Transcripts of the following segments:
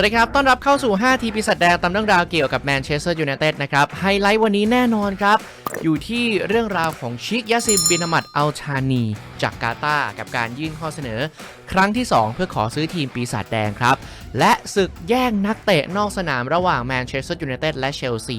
วัสดีครับ ต้อนรับเข้าสู่ 5 ทีปีศาจแดงตามเรื่องราวเกี่ยวกับแมนเชสเตอร์ยูไนเต็ดนะครับ ไฮไลท์วันนี้แน่นอนครับ อยู่ที่เรื่องราวของชิคยาซิมบินามัดอัลชานี จากกาตาร์กับการยื่นข้อเสนอ ครั้งที่ 2 เพื่อขอซื้อทีมปีศาจแดงครับ และศึกแย่งนักเตะนอกสนามระหว่างแมนเชสเตอร์ยูไนเต็ดและเชลซี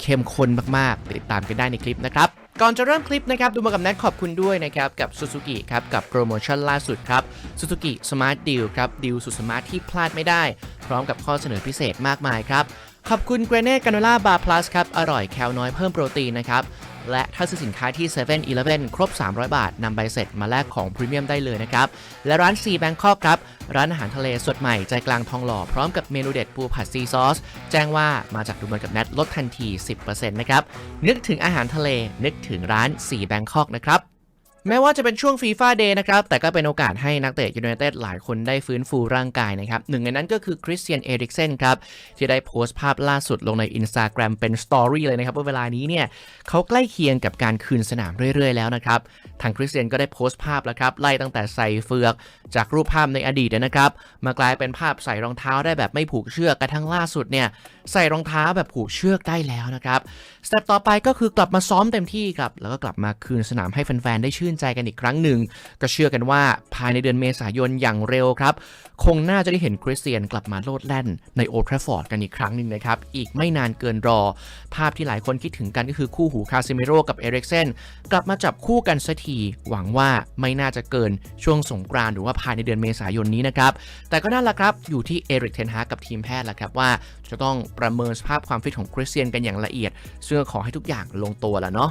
เข้มข้นมากๆ ติดตามกันได้ในคลิปนะครับ ก่อนจะเริ่มคลิปนะครับดูมากับแนทขอบคุณด้วยนะครับกับ Suzuki ครับกับโปรโมชั่นล่าสุดครับ Suzuki Smart Deal ครับดีลสุดสมาร์ทที่พลาดไม่ได้ พร้อมกับข้อเสนอพิเศษมากมายครับ ขอบคุณเกรเน่กาโนล่าบาร์พลัสครับ อร่อยแคลน้อยเพิ่มโปรตีนนะครับ และถ้าซื้อสินค้าที่7 e เ e ่ e อครบ 300 บาทนำใบเสร็จมาแลกของพรีเมียมได้เลยนะครับ และร้านซีแบงคอกครับ ร้านอาหารทะเลสดใหม่ใจกลางทองหล่อพร้อมกับเมนูเด็ดปูผัดซีซอส แจ้งว่ามาจากดูมันกับแนทลดทันที 10%นะครับ นึกถึงอาหารทะเลนึกถึงร้านซีแบงคอกนะครับ แม้ว่าจะเป็นช่วงฟีฟ่าเดย์นะครับ แต่ก็เป็นโอกาสให้นักเตะยูไนเต็ดหลายคนได้ฟื้นฟูร่างกายนะครับ หนึ่งในนั้นก็คือคริสเตียนเอริกเซนครับ ที่ได้โพสต์ภาพล่าสุดลงใน Instagram เป็นสตอรี่เลยนะครับ ว่าเวลานี้เนี่ยเขาใกล้เคียงกับการคืนสนามเรื่อย ๆ แล้วนะครับ ทางคริสเตียนก็ได้โพสต์ภาพแล้วครับ ไล่ตั้งแต่ใส่เฟือก จากรูปภาพในอดีตนะครับ มากลายเป็นภาพใส่รองเท้าได้แบบไม่ผูกเชือกกระทั่งล่าสุดเนี่ยใส่รองเท้าแบบผูกเชือกได้แล้วนะครับสเต็ปต่อไปก็คือกลับมาซ้อมเต็มที่ครับแล้วก็กลับมาคืนสนามให้แฟนๆได้ชื่นใจกันอีกครั้งหนึ่ง ก็เชื่อกันว่าภายในเดือนเมษายนอย่างเร็วครับ คงน่าจะได้เห็นคริสเตียนกลับมาโลดแล่นในโอทราฟอร์ดกันอีกครั้งหนึ่งนะครับ อีกไม่นานเกินรอ ภาพที่หลายคนคิดถึงกันก็คือคู่หูคาซิเมโรกับเอริกเซนกลับมาจับคู่กันสักที หวังว่าไม่น่าจะเกินช่วงสงกรานต์หรือว่าภายในเดือนเมษายนนี้นะครับ แต่ก็นั่นแหละครับ อยู่ที่เอริกเทนฮากับทีมแพทย์แหละครับว่าจะต้องประเมินสภาพความฟิตของคริสเตียนกันอย่างละเอียด ซึ่งขอให้ทุกอย่างลงตัวแล้วเนาะ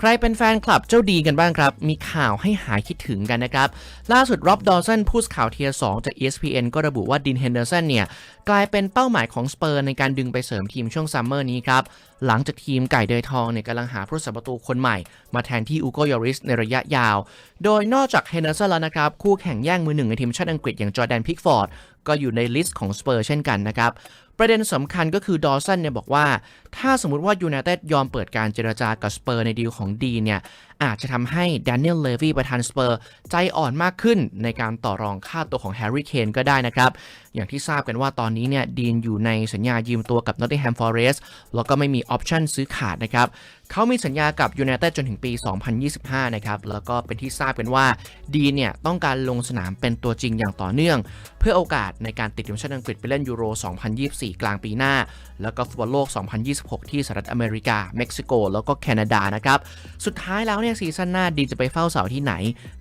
ใครเป็นแฟนคลับเจ้าดีกันบ้างครับ มีข่าวให้หายคิดถึงกันนะครับ ล่าสุดร็อบดอสันผู้สื่อข่าวเทียร์2จาก ESPN ก็ระบุว่าดินเฮนเดอร์สันเนี่ย กลายเป็นเป้าหมายของสเปอร์ในการดึงไปเสริมทีมช่วงซัมเมอร์นี้ครับ หลังจากทีมไก่เดยทองเนี่ยกำลังหาผู้รักษาประตูคนใหม่ มาแทนที่อูโกยอริสในระยะยาว โดยนอกจากเฮนเดอร์สันแล้วนะครับ คู่แข่งแย่งมือหนึ่งในทีมชาติอังกฤษอย่างจอร์แดนพิกฟอร์ดก็อยู่ในลิสต์ของสเปอร์เช่นกันนะครับ ประเด็นสำคัญก็คือดอสันเนี่ยบอกว่า ถ้าสมมติว่ายูไนเต็ดยอมเปิดการเจรจากับสเปอร์ในดีลของดีเนี่ยอาจจะทำให้แดเนียลเลวีประธานสเปอร์ ใจอ่อนมากขึ้นในการต่อรองค่าตัวของแฮร์รี่เคนก็ได้นะครับ อย่างที่ทราบกันว่าตอนนี้เนี่ยดีนอยู่ในสัญญายืมตัวกับนอตติงแฮมฟอเรสต์แล้วก็ไม่มีออปชั่นซื้อขาดนะครับเขามีสัญญากับยูไนเต็ดจนถึงปี 2025 นะครับ แล้วก็เป็นที่ทราบกันว่าดีนเนี่ยต้องการลงสนามเป็นตัวจริงอย่างต่อเนื่อง เพื่อโอกาสในการติดทีมชาติอังกฤษไปเล่นยูโร 2024 กลางปีหน้า แล้วก็ฟุตบอลโลก 2026 ที่สหรัฐอเมริกา เม็กซิโก แล้วก็แคนาดานะครับ สุดท้ายแล้วเนี่ยซีซั่นหน้าดีจะไปเฝ้าเสาที่ไหน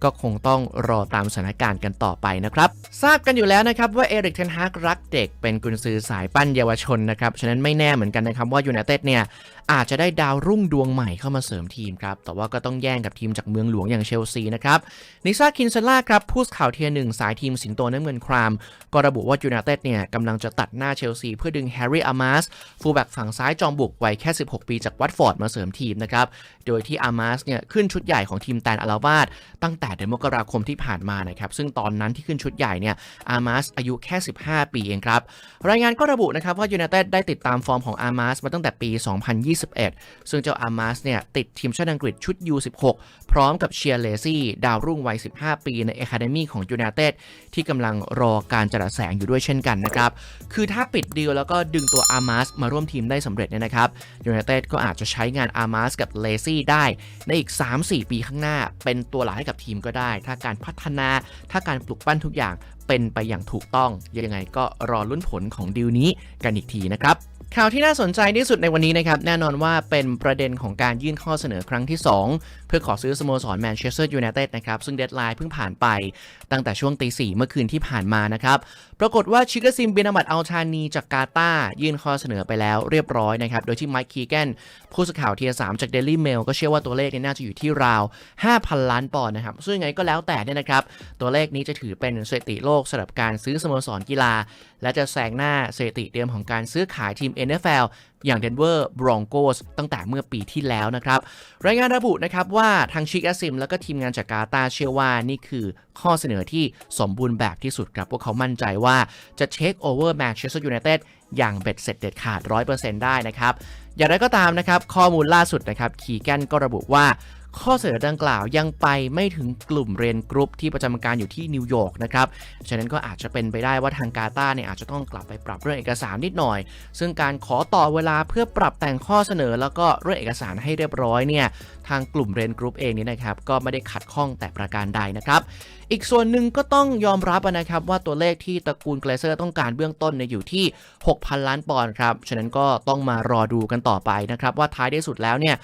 ก็คงต้องรอตามสถานการณ์กันต่อไปนะครับ ทราบกันอยู่แล้วนะครับว่าเอริกเทนฮากรักเด็กเป็นกุนซือสายปั้นเยาวชนนะครับ ฉะนั้นไม่แน่เหมือนกันนะครับว่ายูไนเต็ดเนี่ย อาจจะได้ดาวรุ่งดวงใหม่เข้ามาเสริมทีมครับ แต่ว่าก็ต้องแย่งกับทีมจากเมืองหลวงอย่างเชลซีนะครับนิซาคินเซล่าครับผู้สข่าวเทียหนึ่งสายทีมสิงโตน้ำเงินคราม ก็ระบุว่ายูไนเต็ดเนี่ยกำลังจะตัดหน้าเชลซีเพื่อดึงแฮร์รี่อามาสฟูลแบ็กฝั่งซ้ายจอมบุกวัยแค่ 16 ปีจากวัตฟอร์ดมาเสริมทีมนะครับโดยที่อามาสเนี่ยขึ้นชุดใหญ่ของทีมแตนอาลาวาดตั้งแต่เดือนมกราคมที่ผ่านมานะครับซึ่งตอนนั้นที่ขึ้นชุดใหญ่เนี่ยอามาสอายุแค่ 15 ปีเองครับรายงานก็ระบุนะครับว่ายูไนเต็ดได้ติดตามฟอร์มของอามาสมาตั้งแต่ปี21 ซึ่งเจ้าอามาสเนี่ยติดทีมชาติอังกฤษชุด U16 พร้อมกับเชียร์เลซี่ดาวรุ่งวัย 15 ปีใน Academy ของยูไนเต็ดที่กำลังรอการจัดแสงอยู่ด้วยเช่นกันนะครับ คือถ้าปิดดีลแล้วก็ดึงตัวอามาสมาร่วมทีมได้สำเร็จเนี่ยนะครับยูไนเต็ดก็อาจจะใช้งานอามาสกับเลซี่ได้ในอีก 3-4 ปีข้างหน้า เป็นตัวหลักให้กับทีมก็ได้ ถ้าการพัฒนา ถ้าการปลุกปั้นทุกอย่างเป็นไปอย่างถูกต้อง ยังไงก็รอลุ้นผลของดีลนี้กันอีกทีนะครับ ข่าวที่น่าสนใจที่สุดในวันนี้นะครับแน่นอนว่าเป็นประเด็นของการยื่นข้อเสนอครั้งที่ 2เพื่อขอซื้อสโมสรแมนเชสเตอร์ยูไนเต็ดนะครับซึ่งเดดไลน์เพิ่งผ่านไปตั้งแต่ช่วงตีสี่เมื่อคืนที่ผ่านมานะครับปรากฏว่าชิกาซิมบินามัดอัลชานีจากกาตายื่นข้อเสนอไปแล้วเรียบร้อยนะครับโดยที่ไมค์คีแกนผู้สื่อข่าวเทียสามจากเดลี่เมลก็เชื่อว่าตัวเลขนี้น่าจะอยู่ที่ราว 5,000 ล้านปอนด์นะครับซึ่งยังไงก็แล้วแต่เนี่ยนะครับตัวเลขนี้จะถือเป็นสถิติโลกสำหรับการซื้อสโมสรกีฬา และจะแซงหน้าสถิติเดิมของการซื้อขายทีม NFL อย่าง Denver Broncos ตั้งแต่เมื่อปีที่แล้วนะครับ รายงานระบุนะครับว่าทางชิคอาซิมแล้วก็ทีมงานจากกาตาเชื่อว่านี่คือข้อเสนอที่สมบูรณ์แบบที่สุดครับ พวกเขามั่นใจว่าจะเช็คโอเวอร์แมนเชสเตอร์ยูไนเต็ดอย่างเบ็ดเสร็จเด็ดขาด 100%ได้นะครับ อย่างไรก็ตามนะครับ ข้อมูลล่าสุดนะครับ คีแกนก็ระบุว่า ข้อเสนอดังกล่าวยังไปไม่ถึงกลุ่มเรียนกรุ๊ปที่ประจำการอยู่ที่นิวยอร์กนะครับฉะนั้นก็อาจจะเป็นไปได้ว่าทางกาตาเนี่ยอาจจะต้องกลับไปปรับเรื่องเอกสารนิดหน่อย ซึ่งการขอต่อเวลาเพื่อปรับแต่งข้อเสนอ แล้วก็เรื่องเอกสารให้เรียบร้อยเนี่ยทางกลุ่มเรนกรุ๊ปเองนี่นะครับก็ไม่ได้ขัดข้องแต่ประการใดนะครับอีกส่วนหนึ่งก็ต้องยอมรับนะครับว่าตัวเลขที่ตระกูลเกรเซอร์ต้องการเบื้องต้นเนี่ยอยู่ที่ 6,000 ล้านปอนด์ครับ ฉะนั้นก็ต้องมารอดูกันต่อไปนะครับ ว่าท้ายที่สุดแล้วเนี่ย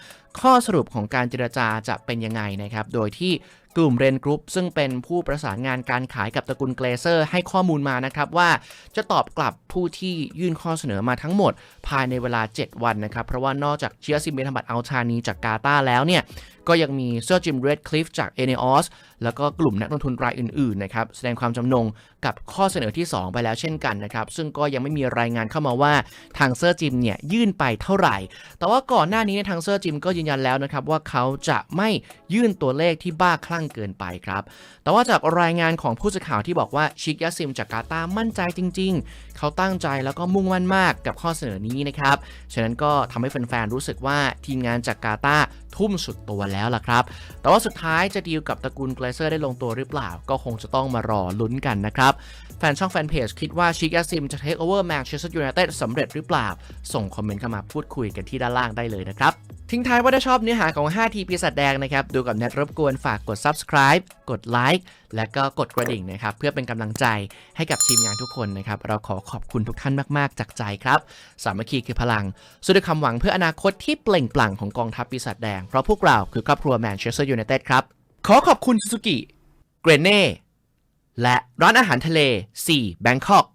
ข้อสรุปของการเจรจาจะเป็นยังไงนะครับ โดยที่ กลุ่มเรนกรุ๊ปซึ่งเป็นผู้ประสานงานการขายกับตระกูลเกรเซอร์ ให้ข้อมูลมานะครับว่าจะตอบกลับผู้ที่ยื่นข้อเสนอมาทั้งหมด ภายในเวลา 7 วันนะครับ เพราะว่านอกจากเชียร์ซิมเบนบัตอัลชานีจากกาตาแล้วเนี่ย ก็ยังมีเซอร์จิมเรดคลิฟจากเอเนอสแล้วก็กลุ่มนักลงทุนรายอื่นๆนะครับแสดงความจำนงกับข้อเสนอที่ 2 ไปแล้วเช่นกันนะครับ ซึ่งก็ยังไม่มีรายงานเข้ามาว่าทางเซอร์จิมเนี่ยยื่นไปเท่าไหร่ แต่ว่าก่อนหน้านี้เนทางเซอร์จิมก็ยืนยันแล้วนะครับว่าเขาจะไม่ยื่นตัวเลขที่บ้าคลั่งเกินไปครับ แต่ว่าจากรายงานของผู้สื่อข่าวที่บอกว่าชิกยาซิมจากกาตามั่นใจจริง ๆ เขาตั้งใจแล้วก็มุ่งมั่นมากกับข้อเสนอนี้นะครับ ฉะนั้นก็ทำให้แฟนๆรู้สึกว่าทีมงานจากกาตาทุ่มสุดตัวแล้วล่ะครับ แต่ว่าสุดท้ายจะดีลกับตระกูลเกรเซอร์ได้ลงตัวหรือเปล่า ก็คงจะต้องมารอลุ้นกันนะครับ แฟนช่องแฟนเพจคิดว่าชิกยาซิมจะเทคโอเวอร์แมนเชสเตอร์ยูไนเต็ดสำเร็จหรือเปล่า ส่งคอมเมนต์เข้ามาพูดคุยกันที่ด้านล่างได้เลยนะครับ ทิ้งท้ายว่าถ้าชอบเนื้อหาของ 5 ทีปีศาจแดงนะครับ ดูกับเน็ตรบกวนฝากกด subscribe กดไลค์และก็กดกระดิ่งนะครับ เพื่อเป็นกำลังใจให้กับทีมงานทุกคนนะครับ เราขอขอบคุณทุกท่านมาก ๆ จากใจครับ สามัคคีคือพลัง สุดด้วยคำหวังเพื่ออนาคตที่เปล่งปลั่งของกองทัพปีศาจแดง เพราะพวกเราคือครอบครัวแมนเชสเตอร์ยูไนเต็ดครับ ขอขอบคุณซูซูกิเกรเน่และร้านอาหารทะเล4 Bangkok